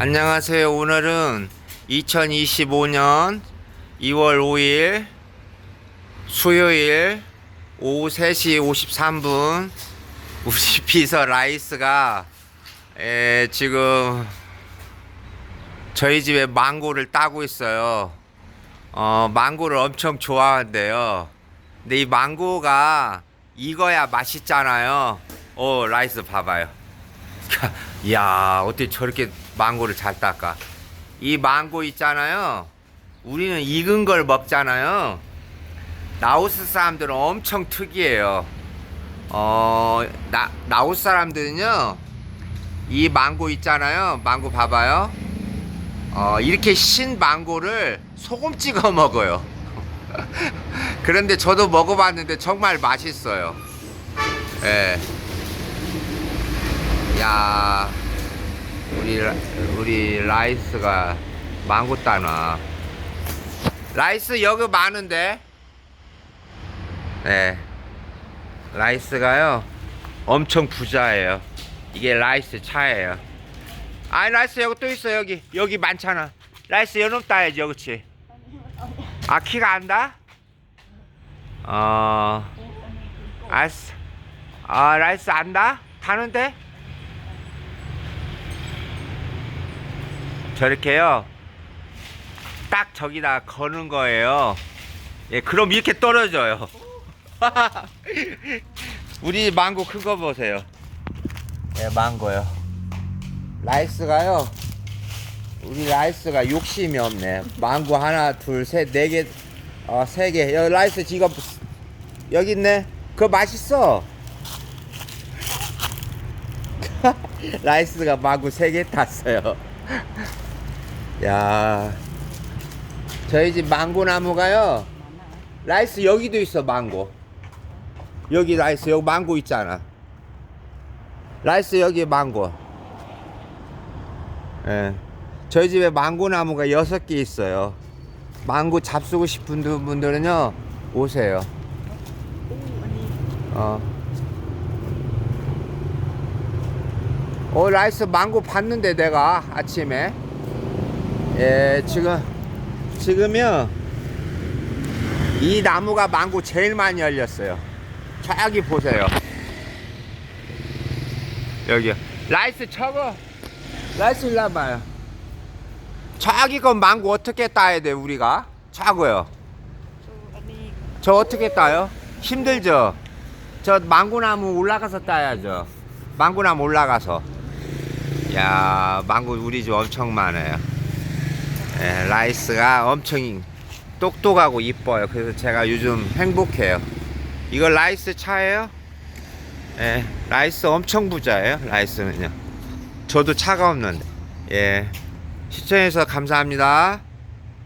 안녕하세요. 오늘은 2025년 2월 5일 수요일 오후 3시 53분 우리 비서 라이스가 에, 지금 저희 집에 망고를 따고 있어요. 어, 망고를 엄청 좋아한대요. 근데 이 망고가 익어야 맛있잖아요. 어, 라이스 봐봐요. 이야, 어떻게 저렇게 망고를 잘 닦아. 이 망고 있잖아요. 우리는 익은 걸 먹잖아요. 라오스 사람들은 엄청 특이해요. 어, 나, 라오스 사람들은요, 이 망고 있잖아요. 망고 봐봐요. 어, 이렇게 신 망고를 소금 찍어 먹어요. 그런데 저도 먹어봤는데 정말 맛있어요. 예. 야, 우리 라- 우리 라이스가 망고 따나. 라이스 여기 많은데. 예. 라이스가요. 엄청 부자예요. 이게 라이스 차예요. 아니 라이스 여기 또 있어 여기 여기 많잖아. 라이스 연놈 따야지 그렇지. 아 키가 안다? 어. 알았어. 아 라이스 안다? 타는데? 저렇게요. 딱 저기다 거는 거예요. 예, 그럼 이렇게 떨어져요. 우리 망고 큰 거 보세요. 예, 망고요. 라이스가요. 우리 라이스가 욕심이 없네. 망고 하나, 둘, 셋, 네 개, 어, 세 개. 여기 라이스 지금 여기 있네. 그거 맛있어. 라이스가 망고 세 개 탔어요. 야, 저희 집 망고 나무가요. 라이스 여기도 있어 망고. 여기 라이스 여기 망고 있잖아. 라이스 여기 망고. 예. 저희 집에 망고 나무가 여섯 개 있어요. 망고 잡수고 싶은 분들은요 오세요. 어. 어 라이스 망고 봤는데 내가 아침에 예 지금 지금요 이 나무가 망고 제일 많이 열렸어요. 저기 보세요. 여기요. 라이스 저거 라이스 일로 와봐요. 저기 건 망고 어떻게 따야 돼 우리가? 저거요. 저 어떻게 따요? 힘들죠? 저 망고나무 올라가서 따야죠. 망고나무 올라가서. 야, 망고 우리 집 엄청 많아요. 예, 라이스가 엄청 똑똑하고 이뻐요. 그래서 제가 요즘 행복해요. 이거 라이스 차예요? 예, 라이스 엄청 부자예요. 라이스는요. 저도 차가 없는데. 예. 시청해주셔서 감사합니다.